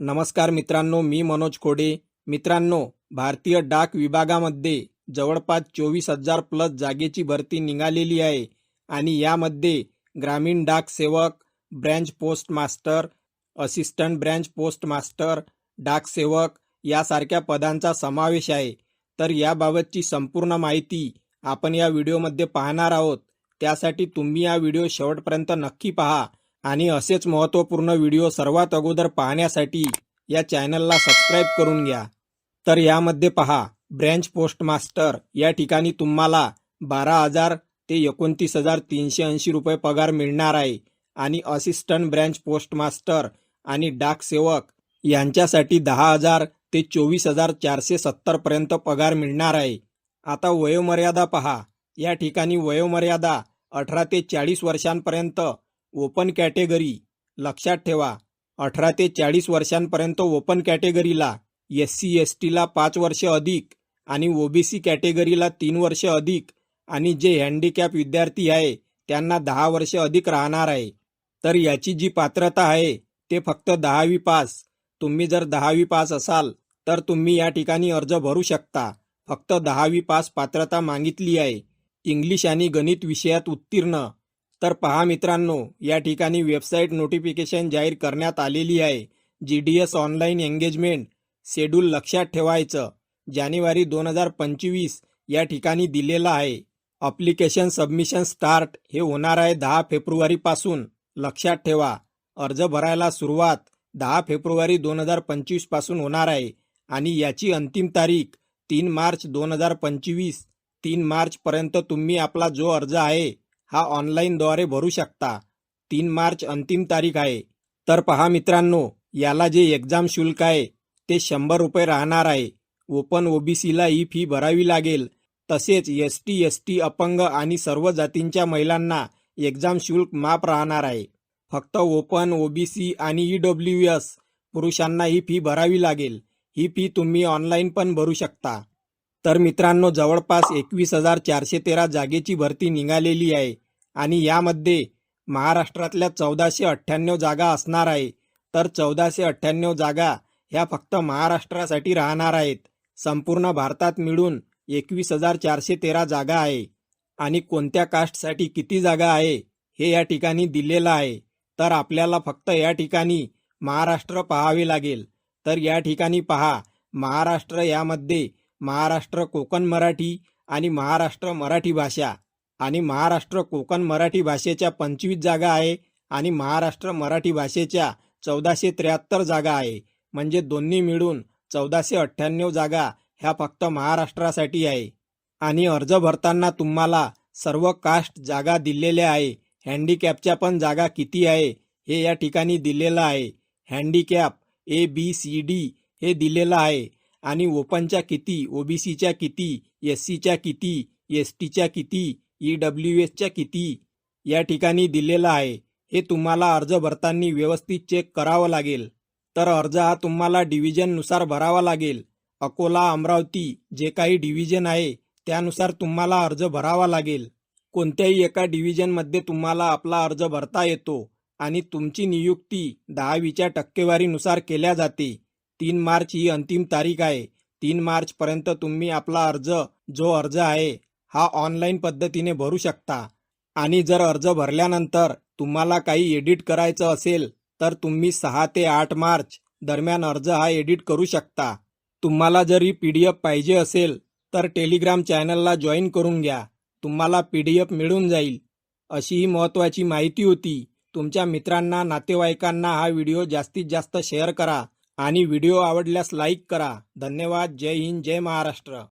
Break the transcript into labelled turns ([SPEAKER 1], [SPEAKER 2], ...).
[SPEAKER 1] नमस्कार मित्रांनो मी मनोज खोडे मित्रांनो भारतीय डाक विभागामध्ये जवळपास चोवीस हजार प्लस जागेची भरती निघालेली आहे आणि यामध्ये ग्रामीण डाक सेवक branch post master assistant branch post master डाक सेवक यासारख्या पदांचा समावेश आहे. तर याबाबतची संपूर्ण माहिती आपण या व्हिडिओमध्ये पाहणार आहोत. त्यासाठी तुम्ही हा व्हिडिओ शेवटपर्यंत नक्की पहा. आणि असेच महत्त्वपूर्ण व्हिडिओ सर्वात अगोदर पाहण्यासाठी या चॅनलला सबस्क्राईब करून घ्या. तर यामध्ये पहा ब्रँच पोस्ट मास्टर या ठिकाणी तुम्हाला बारा हजार ते एकोणतीस हजार तीनशे ऐंशी रुपये पगार मिळणार आहे. आणि असिस्टंट ब्रँच पोस्टमास्टर आणि डाक सेवक यांच्यासाठी दहा हजार ते चोवीस हजार चारशे सत्तरपर्यंत पगार मिळणार आहे. आता वयोमर्यादा पहा. या ठिकाणी वयोमर्यादा अठरा ते चाळीस वर्षांपर्यंत ओपन कॅटेगरी लक्षात ठेवा. अठरा ते चाळीस वर्षांपर्यंत ओपन कॅटेगरीला एस सी एस टीला पाच वर्ष अधिक आणि ओबीसी कॅटेगरीला तीन वर्ष अधिक आणि जे हँडिकॅप विद्यार्थी आहे त्यांना दहा वर्ष अधिक राहणार आहे. तर याची जी पात्रता आहे ते फक्त दहावी पास. तुम्ही जर दहावी पास असाल तर तुम्ही या ठिकाणी अर्ज भरू शकता. फक्त दहावी पास पात्रता मागितली आहे. इंग्लिश आणि गणित विषयात उत्तीर्ण. तर पहा मित्रांनो या ठिकाणी वेबसाईट नोटिफिकेशन जाहीर करण्यात आलेली आहे G D S online engagement schedule लक्षात ठेवायचं. जानेवारी दोन हजार पंचवीस या ठिकाणी दिलेलं आहे. अप्लिकेशन सबमिशन स्टार्ट हे होणार आहे दहा फेब्रुवारीपासून लक्षात ठेवा अर्ज भरायला सुरुवात दहा फेब्रुवारी दोन हजार पंचवीसपासून होणार आहे आणि याची अंतिम तारीख तीन मार्च दोन हजार पंचवीस. तीन मार्चपर्यंत तुम्ही आपला जो अर्ज आहे हा ऑनलाईनद्वारे भरू शकता. तीन मार्च अंतिम तारीख आहे. तर पहा मित्रांनो याला जे एक्झाम शुल्क आहे ते शंभर रुपये राहणार आहे. ओपन ओबीसीला ही फी भरावी लागेल. तसेच एस टी एस टी अपंग आणि सर्व जातींच्या महिलांना एक्झाम शुल्क माफ राहणार आहे. फक्त ओपन ओबीसी आणि ई डब्ल्यू एस पुरुषांना ही फी भरावी लागेल. ही फी तुम्ही ऑनलाईन पण भरू शकता. तर मित्रांनो जवळपास एकवीस हजार चारशे तेरा जागेची भरती निघालेली आहे आणि यामध्ये महाराष्ट्रातल्या चौदाशे अठ्ठ्याण्णव जागा असणार आहे. तर चौदाशे अठ्ठ्याण्णव जागा ह्या फक्त महाराष्ट्रासाठी राहणार आहेत. संपूर्ण भारतात मिळून एकवीस हजार चारशे तेरा जागा आहे. आणि कोणत्या कास्टसाठी किती जागा आहे हे या ठिकाणी दिलेलं आहे. तर आपल्याला फक्त या ठिकाणी महाराष्ट्र पाहावे लागेल. तर या ठिकाणी पहा महाराष्ट्र यामध्ये महाराष्ट्र कोकण मराठी आणि महाराष्ट्र मराठी भाषा. आणि महाराष्ट्र कोकण मराठी भाषेच्या पंचवीस जागा आहे आणि महाराष्ट्र मराठी भाषेच्या चौदाशे त्र्याहत्तर जागा आहे. म्हणजे दोन्ही मिळून चौदाशे अठ्ठ्याण्णव जागा ह्या फक्त महाराष्ट्रासाठी आहे. आणि अर्ज भरताना तुम्हाला सर्व कास्ट जागा दिलेल्या आहे. हँडिकॅपच्या पण जागा किती आहे हे या ठिकाणी दिलेलं आहे. Handicap A B C D हे दिलेलं आहे. आणि ओपनच्या किती ओबीसीच्या किती एस सीच्या किती एस टीच्या किती ई डब्ल्यू एसच्या किती या ठिकाणी दिलेलं आहे. हे तुम्हाला अर्ज भरताना व्यवस्थित चेक करावं लागेल. तर अर्ज हा तुम्हाला डिव्हिजननुसार भरावा लागेल. अकोला अमरावती जे काही डिव्हिजन आहे त्यानुसार तुम्हाला अर्ज भरावा लागेल. कोणत्याही एका डिव्हिजनमध्ये तुम्हाला आपला अर्ज भरता येतो आणि तुमची नियुक्ती दहावीच्या टक्केवारीनुसार केल्या जाते. तीन मार्च ही अंतिम तारीख आहे. तीन मार्चपर्यंत तुम्ही आपला अर्ज जो अर्ज आहे हा ऑनलाईन पद्धतीने भरू शकता. आणि जर अर्ज भरल्यानंतर तुम्हाला काही एडिट करायचं असेल तर तुम्ही सहा ते आठ मार्च दरम्यान अर्ज हा एडिट करू शकता. तुम्हाला जरी पी डी एफ पाहिजे असेल तर टेलिग्राम चॅनलला जॉईन करून घ्या. तुम्हाला पी डी एफ मिळून जाईल. अशी ही महत्त्वाची माहिती होती. तुमच्या मित्रांना नातेवाईकांना हा व्हिडिओ जास्तीत जास्त शेअर करा. आणि व्हिडिओ आवडल्यास लाईक करा. धन्यवाद. जय हिंद. जय महाराष्ट्र.